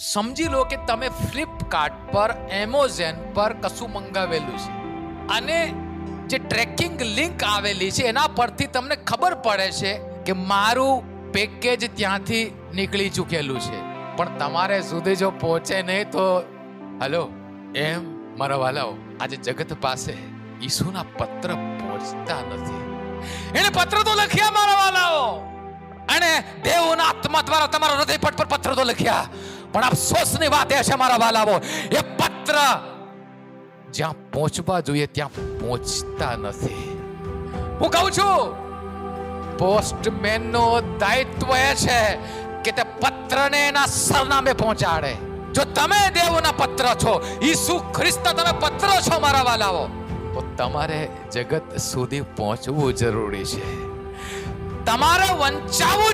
સમજી લો કે તમે ફ્લિપકાર્ટ પર એમેઝોન પર કશું મંગાવેલું છે. અને જે ટ્રેકિંગ લિંક આવેલી છે, એના પરથી તમને ખબર પડે છે કે મારું પેકેજ ત્યાંથી નીકળી ચૂકેલું છે. પણ તમારે સુધી જો પહોંચે નહીં તો, હલો, એમ મારા વાલાઓ, આજે જગત પાસે ઈસુના પત્ર પહોંચતા નથી. એને પત્ર તો લખ્યા મારા વાલાઓ. અને દેવના આત્મા દ્વારા તમારા હૃદયપટ પર પત્ર તો લખ્યા. પણ અફસોસની વાત એ છે મારા વાલાઓ, એ પત્ર જ્યાં પહોંચવા જોઈએ ત્યાં પહોંચતા નથી. હું કહું છું, પોસ્ટમેનનો દાયિત્વ એ છે કે તે પત્રને એના સરનામે પહોંચાડે. જો તમે દેવના પત્ર છો, ઈસુ ખ્રિસ્ત તમે પત્ર છો મારા વાલાઓ, તો તમારે જગત સુધી પહોંચવું જરૂરી છે. તમારે વંચાવવું